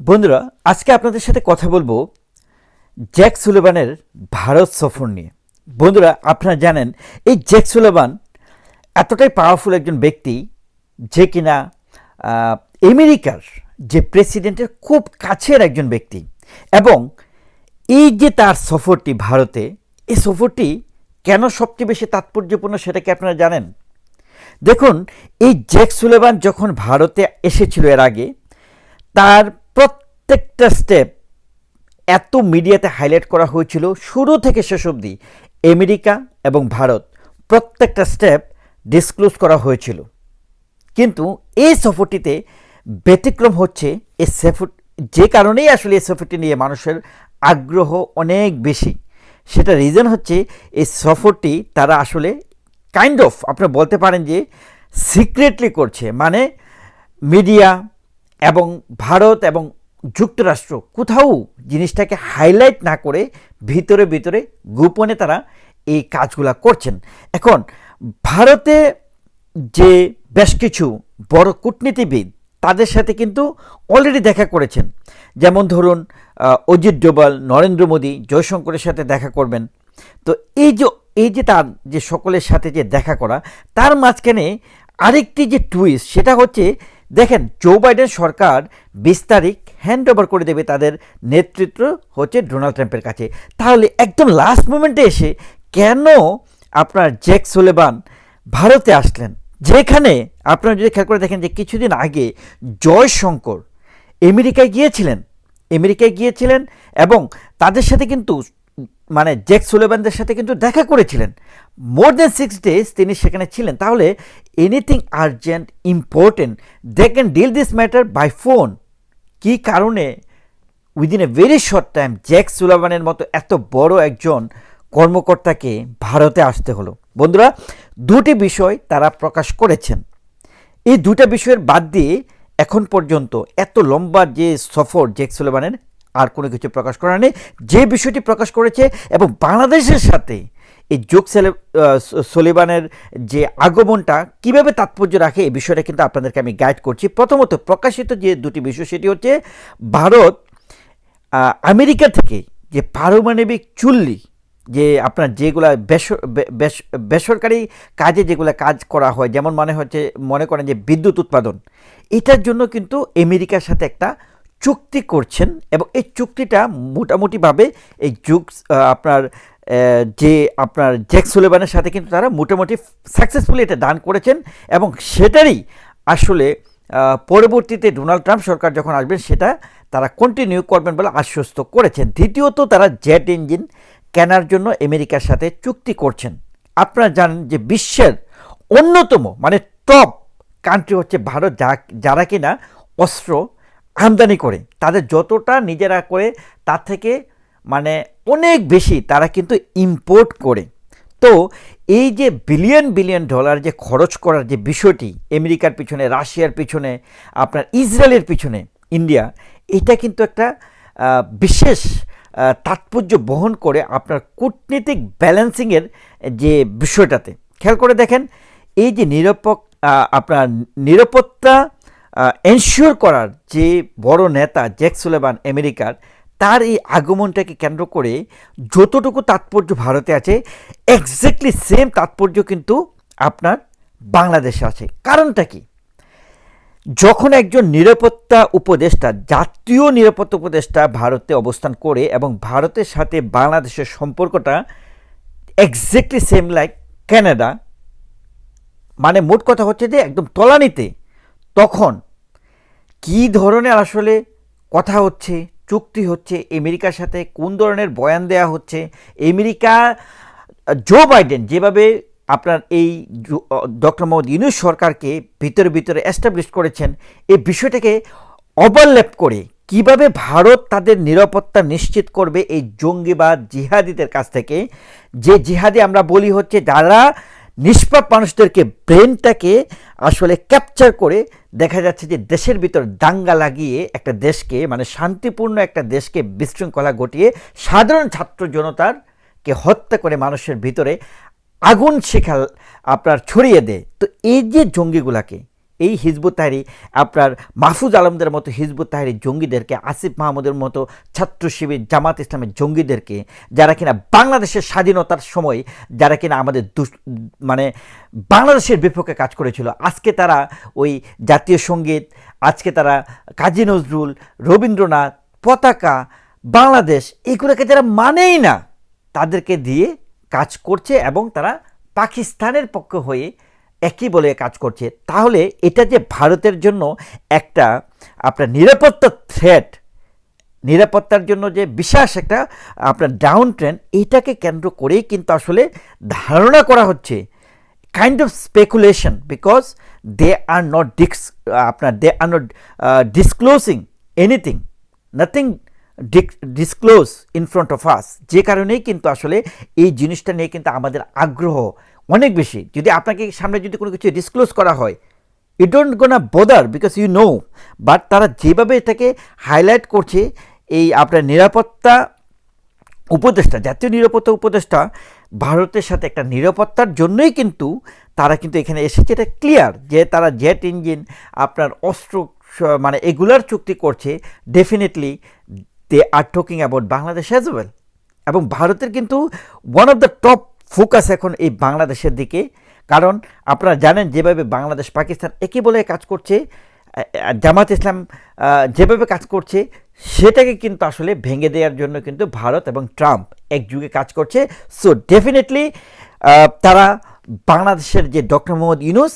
বন্ধুরা, আজকে আপনাদের সাথে কথা বলব জ্যাক সুলেবানের ভারত সফর নিয়ে। বন্ধুরা, আপনারা জানেন, এই জ্যাক সুলেবান এতটাই পাওয়ারফুল একজন ব্যক্তি যে কিনা আমেরিকার যে প্রেসিডেন্টের খুব কাছের একজন ব্যক্তি। এবং এই যে তার সফরটি ভারতে, এই সফরটি কেন সবচেয়ে বেশি তাৎপর্যপূর্ণ সেটা কি আপনারা জানেন? দেখুন, এই জ্যাক সুলেবান যখন ভারতে এসেছিল এর আগে, তার প্রত্যেকটা স্টেপ এত মিডিয়াতে হাইলাইট করা হয়েছিল শুরু থেকে শেষ অবধি। আমেরিকা এবং ভারত প্রত্যেকটা স্টেপ ডিসক্লোজ করা হয়েছিল। কিন্তু এই সফরটিতে ব্যতিক্রম হচ্ছে এই সফর, যে কারণেই আসলে এই সফরটি নিয়ে মানুষের আগ্রহ অনেক বেশি। সেটা রিজন হচ্ছে এই সফরটি তারা আসলে কাইন্ড অফ আপনারা বলতে পারেন যে সিক্রেটলি করছে। মানে মিডিয়া এবং ভারত এবং যুক্তরাষ্ট্র কোথাও জিনিসটাকে হাইলাইট না করে ভিতরে ভিতরে গোপনে তারা এই কাজগুলা করছেন। এখন ভারতে যে বেশ কিছু বড় কূটনীতিবিদ তাদের সাথে কিন্তু অলরেডি দেখা করেছেন। যেমন ধরুন অজিত ডোবাল নরেন্দ্র মোদী, জয়শঙ্করের সাথে দেখা করবেন। তো এই যে এই যে তার যে সকলের সাথে যে দেখা করা, তার মাঝখানে আরেকটি যে টুইস্ট সেটা হচ্ছে দেখেন জো বাইডেন সরকার বিশ তারিখ হ্যান্ড ওভার করে দেবে তাদের নেতৃত্ব হচ্ছে ডোনাল্ড ট্রাম্পের কাছে। তাহলে একদম লাস্ট মোমেন্টে এসে কেন আপনার জ্যাক সোলেবান ভারতে আসলেন? যেখানে আপনারা যদি খেয়াল করে দেখেন যে কিছুদিন আগে জয়শঙ্কর আমেরিকায় গিয়েছিলেন আমেরিকায় গিয়েছিলেন এবং তাদের সাথে কিন্তু মানে জ্যাক সুলেবানদের সাথে কিন্তু দেখা করেছিলেন। মোর দেন সিক্স ডেজ তিনি সেখানে ছিলেন। তাহলে anything urgent important they can deal this matter by phone কী কারণে? Within a very short time Jack সুলাবানের মতো এত বড় একজন কর্মকর্তাকে ভারতে আসতে হলো। বন্ধুরা, দুটি বিষয় তারা প্রকাশ করেছেন। এই দুটা বিষয়ের বাদ দিয়ে এখন পর্যন্ত এত লম্বা যে সফর জেক সুলেমানের আর কোনো কিছু প্রকাশ করা নেই যে বিষয়টি প্রকাশ করেছে এবং বাংলাদেশের সাথে এই আহ, সলিবানের যে আগমনটা কীভাবে তাৎপর্য রাখে এই বিষয়টা কিন্তু আপনাদেরকে আমি গাইড করছি। প্রথমত প্রকাশিত যে দুটি বিষয় সেটি হচ্ছে ভারত আমেরিকা থেকে যে পারমাণবিক চুল্লি যে আপনার যেগুলা বেসর- বেস- বেসরকারি কাজে যেগুলো কাজ করা হয় যেমন মনে হচ্ছে মনে করেন যে বিদ্যুৎ উৎপাদন এটার জন্য কিন্তু আমেরিকার সাথে একটা চুক্তি করছেন এবং এই চুক্তিটা মোটামুটিভাবে এই যুগ আপনার যে আপনার জ্যাক সুলেবানের সাথে কিন্তু তারা মোটামুটি সাকসেসফুলি এটা দান করেছেন এবং সেটারই আসলে পরবর্তীতে ডোনাল্ড ট্রাম্প সরকার যখন আসবেন, সেটা তারা কন্টিনিউ করবেন বলে আশ্বস্ত করেছেন। দ্বিতীয়ত তারা জেট ইঞ্জিন কেনার জন্য আমেরিকার সাথে চুক্তি করছেন। আপনারা জানেন যে বিশ্বের অন্যতম মানে টপ কান্ট্রি হচ্ছে ভারত, যা, যারা কিনা অস্ত্র আমদানি করে। তাদের যতটা নিজেরা করে, তার থেকে মানে অনেক বেশি তারা কিন্তু ইম্পোর্ট করে। তো এই যে বিলিয়ন বিলিয়ন ডলার যে খরচ করার যে বিষয়টি, আমেরিকার পিছনে, রাশিয়ার পিছনে, আপনার ইসরায়েলের পিছনে, ইন্ডিয়া, এটা কিন্তু একটা বিশেষ তাৎপর্য বহন করে আপনার কূটনীতিক ব্যালেন্সিংয়ের যে বিষয়টাতে। খেয়াল করে দেখেন, এই যে নিরাপক আপনার নিরাপত্তা এনশিওর করার যে বড় নেতা জ্যাক সুলেবান আমেরিকার তার এই আগমনটাকে কেন্দ্র করে যতটুকু তাৎপর্য ভারতে আছে এক্স্যাক্টলি সেম তাৎপর্য কিন্তু আপনার বাংলাদেশে আছে। কারণটা কি? যখন একজন নিরাপত্তা উপদেষ্টা, জাতীয় নিরাপত্তা উপদেষ্টা ভারতে অবস্থান করে এবং ভারতের সাথে বাংলাদেশের সম্পর্কটা এক্স্যাক্টলি সেম লাইক ক্যানাডা মানে মোট কথা হচ্ছে যে একদম তলানিতে, তখন কি ধরনের আসলে কথা হচ্ছে? চুক্তি হচ্ছে আমেরিকার সাথে কোন ধরনের বয়ান দেয়া হচ্ছে। আমেরিকা জো বাইডেন যেভাবে আপনার এই ডক্টর মোহাম্মদ ইউনুস সরকারকে ভিতরে ভিতরে এস্টাবলিশ করেছেন, এই বিষয়টাকে ওভারল্যাপ করে কীভাবে ভারত তাদের নিরাপত্তা নিশ্চিত করবে এই জঙ্গিবাদ জিহাদিদের কাছ থেকে। যে জিহাদি আমরা বলি হচ্ছে, যারা নিষ্পাপ মানুষদেরকে ব্রেনটাকে আসলে ক্যাপচার করে দেখা যাচ্ছে যে দেশের ভিতর দাঙ্গা লাগিয়ে একটা দেশকে মানে শান্তিপূর্ণ একটা দেশকে বিশৃঙ্খলা ঘটিয়ে সাধারণ ছাত্র জনতার কে হত্যা করে মানুষের ভিতরে আগুন শেখাল আপনার ছড়িয়ে দেয়। তো এই যে জঙ্গিগুলাকে এই হিজবুত তাহরি আপনার মাহফুজ আলমদের মতো হিজবুত তাহরি জঙ্গিদেরকে, আসিফ মাহমুদের মতো ছাত্র শিবির জামাত ইসলামের জঙ্গিদেরকে, যারা কিনা বাংলাদেশের স্বাধীনতার সময়, যারা কিনা আমাদের মানে বাংলাদেশের বিপক্ষে কাজ করেছিল। আজকে তারা ওই জাতীয় সংগীত, আজকে তারা কাজী নজরুল, রবীন্দ্রনাথ, পতাকা, বাংলাদেশ, এগুলোকে যারা মানেই না, তাদেরকে দিয়ে কাজ করছে এবং তারা পাকিস্তানের পক্ষ হয়ে একই বলে কাজ করছে। তাহলে এটা যে ভারতের জন্য একটা আপনার নিরাপত্তা থ্রেট নিরাপত্তার জন্য যে বিশেষ একটা আপনার ডাউন ট্রেন এটাকে কেন্দ্র করেই কিন্তু আসলে ধারণা করা হচ্ছে। Kind of speculation because they are not ডিক্স আপনার they are not disclosing anything nothing disclose in front of us যে কারণেই কিন্তু আসলে এই জিনিসটা নিয়ে কিন্তু আমাদের আগ্রহ অনেক বেশি। যদি আপনাকে সামনে যদি কোনো কিছু ডিসক্লোজ করা হয় you don't gonna bother because you know but তারা যেভাবে এটাকে হাইলাইট করছে, এই আপনার নিরাপত্তা উপদেষ্টা, জাতীয় নিরাপত্তা উপদেষ্টা, ভারতের সাথে একটা নিরাপত্তার জন্যই কিন্তু তারা কিন্তু এখানে এসেছে। এটা ক্লিয়ার যে তারা জেট ইঞ্জিন আপনার অস্ত্র মানে এগুলার চুক্তি করছে। Definitely they are talking about Bangladesh as well এবং ভারতের কিন্তু one of the top focus এখন এই বাংলাদেশের দিকে। কারণ আপনারা জানেন যেভাবে বাংলাদেশ, পাকিস্তান একই বলে কাজ করছে জামাত ইসলাম যেভাবে কাজ করছে, সেটাকে কিন্তু আসলে ভেঙে দেওয়ার জন্য কিন্তু ভারত এবং ট্রাম্প একযুগে কাজ করছে। সো ডেফিনেটলি তারা বাংলাদেশের যে ডক্টর মোহাম্মদ ইউনুস,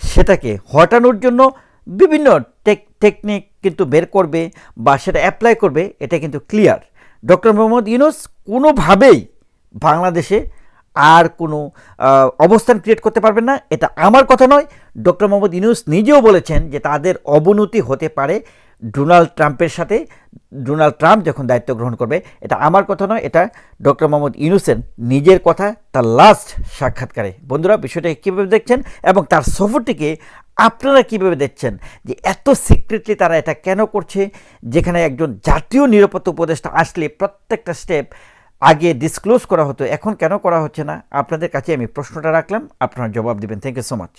সেটাকে হটানোর জন্য বিভিন্ন টেক টেকনিক কিন্তু বের করবে বা সেটা অ্যাপ্লাই করবে, এটা কিন্তু ক্লিয়ার ডক্টর মোহাম্মদ ইউনুস কোনোভাবেই বাংলাদেশে আর কোনো অবস্থান ক্রিয়েট করতে পারবেন না। এটা আমার কথা নয়। ডক্টর মোহাম্মদ ইউনুস নিজেও বলেছেন যে তাদের অবনতি হতে পারে ডোনাল্ড ট্রাম্পের সাথে। ডোনাল্ড ট্রাম্প যখন দায়িত্ব গ্রহণ করবে, এটা আমার কথা নয়, এটা ডক্টর মোহাম্মদ ইউনুসেন নিজের কথা, তার লাস্ট সাক্ষাৎকারে। বন্ধুরা, বিষয়টাকে কীভাবে দেখছেন এবং তার সফরটিকে আপনারা কীভাবে দেখছেন? যে এত সিক্রেটলি তারা এটা কেন করছে? যেখানে একজন জাতীয় নিরাপত্তা উপদেষ্টা আসলে প্রত্যেকটা স্টেপ আগে ডিসক্লোজ করা হতো, এখন কেন করা হচ্ছে না? আপনাদের কাছে আমি প্রশ্নটা রাখলাম, আপনারা জবাব দেবেন। Thank you so much